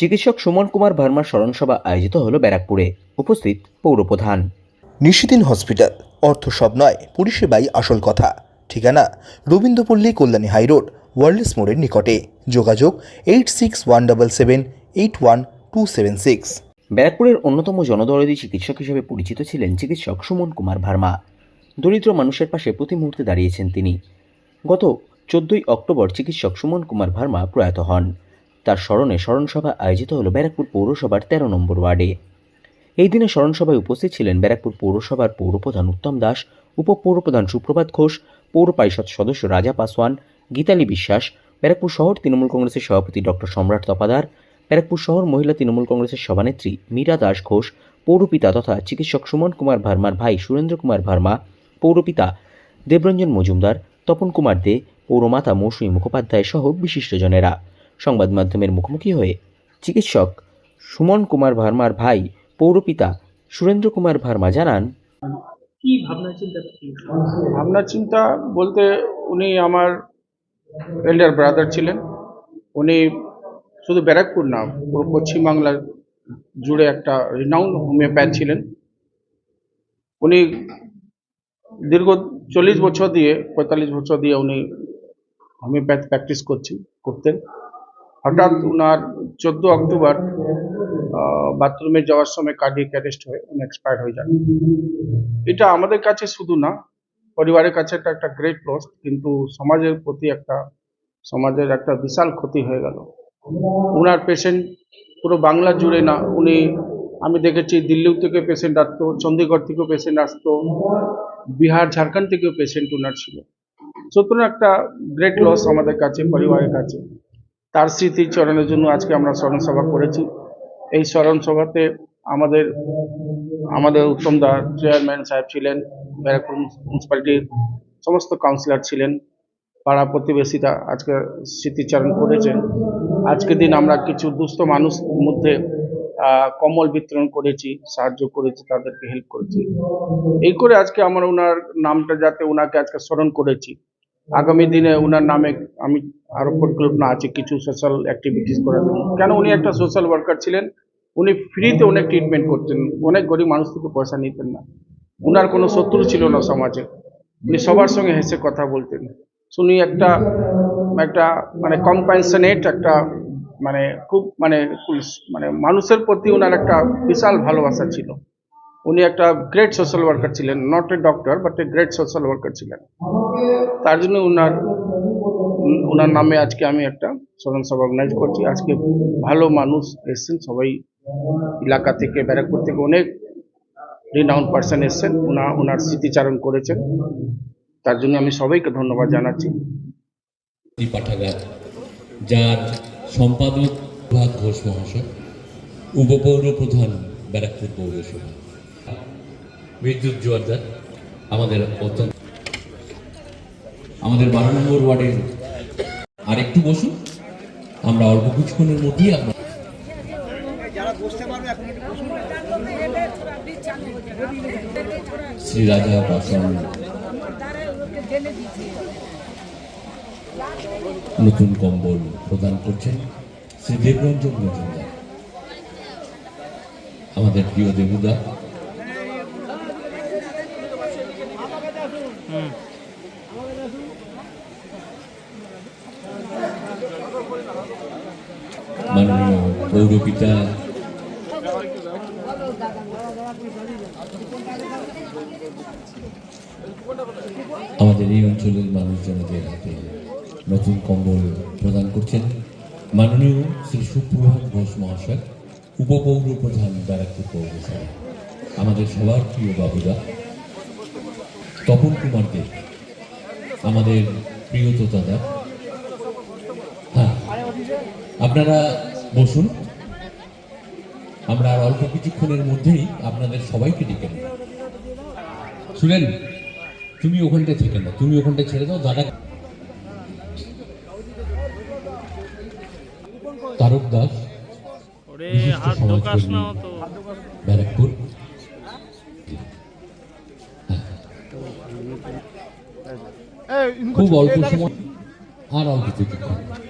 চিকিৎসক সুমন কুমার ভার্মার স্মরণসভা আয়োজিত হল ব্যারাকপুরে। উপস্থিত পৌরপ্রধান। নিশিদিন হসপিটাল অর্থ সব নয় পরিষেবাই আসল কথা। ঠিকানা রবীন্দ্রপল্লী কল্যাণী হাইরোড ওয়ার্ল্ডস মোড়ের নিকটে। যোগাযোগ eight six one double seven eight one two seven six. ব্যারাকপুরের অন্যতম জনদরদী চিকিৎসক হিসেবে পরিচিত ছিলেন চিকিৎসক সুমন কুমার ভার্মা। দরিদ্র মানুষের পাশে প্রতি মুহূর্তে দাঁড়িয়েছেন তিনি। গত চোদ্দই অক্টোবর চিকিৎসক সুমন কুমার ভার্মা প্রয়াত হন। তার স্মরণে স্মরণসভা আয়োজিত হল ব্যারাকপুর পৌরসভার তেরো নম্বর ওয়ার্ডে। এই দিনে স্মরণসভায় উপস্থিত ছিলেন ব্যারাকপুর পৌরসভার পৌরপ্রধান উত্তম দাস, উপপৌরপ্রধান সুপ্রভাত ঘোষ, পৌর পরিষদ সদস্য রাজা পাসওয়ান, গীতালি বিশ্বাস, ব্যারাকপুর শহর তৃণমূল কংগ্রেসের সভাপতি ডক্টর সম্রাট তপাদার, ব্যারাকপুর শহর মহিলা তৃণমূল কংগ্রেসের সভানেত্রী মীরা দাস ঘোষ, পৌরপিতা তথা চিকিৎসক সুমন কুমার ভার্মার ভাই সুরেন্দ্র কুমার ভার্মা, পৌরপিতা দেবরঞ্জন মজুমদার, তপন কুমার দে, পৌরমাতা মৌসুমী মুখোপাধ্যায় সহ বিশিষ্টজনেরা। সংবাদ মাধ্যমের মুখোমুখি হয়ে। চিকিৎসক সুমন কুমার ভার্মার ভাই পৌরপিতা সুরেন্দ্র কুমার ভার্মা জানান কি ভাবনা চিন্তা? ভাবনা চিন্তা বলতে উনি আমার এল্ডার ব্রাদার ছিলেন। উনি শুধু ব্যারাকপুর না পুরো পশ্চিমবাংলার জুড়ে একটা রিনাউন্ড হোমিওপ্যাথ ছিলেন। উনি দীর্ঘ চল্লিশ বছর দিয়ে পঁয়তাল্লিশ বছর দিয়ে উনি হোমিওপ্যাথ প্র্যাকটিস করছেন করতেন। হঠাৎ উনার চোদ্দ অক্টোবর বাথরুমে যাওয়ার সময় কার্ডিয়াক অ্যারেস্ট হয়ে, উনি এক্সপায়ার হয়ে যান। এটা আমাদের কাছে শুধু না, পরিবারের কাছে এটা একটা গ্রেট লস কিন্তু সমাজের প্রতি একটা, সমাজের একটা বিশাল ক্ষতি হয়ে গেল। উনার পেশেন্ট পুরো বাংলা জুড়ে না, উনি, আমি দেখেছি দিল্লি থেকে পেশেন্ট আসতো চণ্ডীগড় থেকেও পেশেন্ট আসতো, বিহার, ঝাড়খণ্ড থেকেও পেশেন্ট ওনার ছিল। সুতরাং একটা গ্রেট লস আমাদের কাছে, পরিবারের কাছে। তার স্মৃতিচরণের জন্য আজকে আমরা স্মরণসভা করেছি। এই স্মরণসভাতে আমাদের আমাদের উত্তম দা চেয়ারম্যান সাহেব ছিলেন, ব্যারাকপুর মিউনিসিপ্যালিটির সমস্ত কাউন্সিলর ছিলেন, পাড়া প্রতিবেশীরা আজকে স্মৃতিচারণ করেছেন। আজকের দিন আমরা কিছু দুস্থ মানুষ মধ্যে কম্বল বিতরণ করেছি, সাহায্য করেছি, তাদেরকে হেল্প করেছি। এই করে আজকে আমরা ওনার নামটা যাতে ওনাকে আজকে স্মরণ করেছি। আগামী দিনে ওনার নামে আমি আরও পরিকল্পনা আছে, কিছু সোশ্যাল অ্যাক্টিভিটিস করার জন্য। কেন উনি একটা সোশ্যাল ওয়ার্কার ছিলেন? উনি ফ্রিতে অনেক ট্রিটমেন্ট করতেন। অনেক গরিব মানুষ থেকে পয়সা নিতেন না। উনার কোনো শত্রু ছিল না সমাজে। উনি সবার সঙ্গে হেসে কথা বলতেন। উনি একটা একটা মানে কম্পানশনেট একটা মানে খুব মানে মানে মানুষের প্রতি ওনার একটা বিশাল ভালোবাসা ছিল। উনি একটা গ্রেট সোশ্যাল ওয়ার্কার ছিলেন not a doctor but a great social worker ছিলেন। তার জন্য উনার উন- উনার নামে আজকে আমি একটা স্মরণ সভা অর্গানাইজ করছি। আজকে ভালো মানুষ এসছেন, সবাই এলাকা থেকে, ব্যারাকপুর থেকে অনেক রিনাউন্ড পার্সন এসছেন, উনা ওনার স্মৃতিচারণ করেছেন। তার জন্য আমি সবাইকে ধন্যবাদ জানাচ্ছি। পাঠাগার। যার সম্পাদক ঘোষ মহাশয় উপপৌর প্রধান ব্যারাকপুর পৌরসভা। বিদ্যুৎ জোয়ারদার আমাদের অত্যন্ত আমাদের বারো নম্বর ওয়ার্ডের আরেকটু বসুন আমরা অল্প কিছুক্ষণের মধ্যেই আপনার শ্রী রাজা নতুন কম্বল প্রদান করছেন শ্রী দেবরঞ্জন মজুমদার। আমাদের প্রিয় দেবুদা মাননীয় পৌরপিতা আমাদের এই অঞ্চলের মানুষজনদের হাতে নতুন কম্বল প্রদান করছেন মাননীয় শ্রী সুপ্রভাত ঘোষ মহাশয়, উপপৌর প্রধান ব্যারাকপুর পৌরসভা। আমাদের সবার প্রিয় বাবুদা, তপন কুমার দে আমাদের প্রিয় দাদা আপনারা বসুন। আমরা আর অল্প কিছুক্ষণের মধ্যেই আপনাদের সবাইকে ডেকে নেব। শুনেন তুমি ওখানটায় থেকে না তুমি ওখানটায় ছেড়ে দাও দাদা তারক দাস ব্যারাকপুর। খুব অল্প সময় আর অল্প কিছুক্ষণ।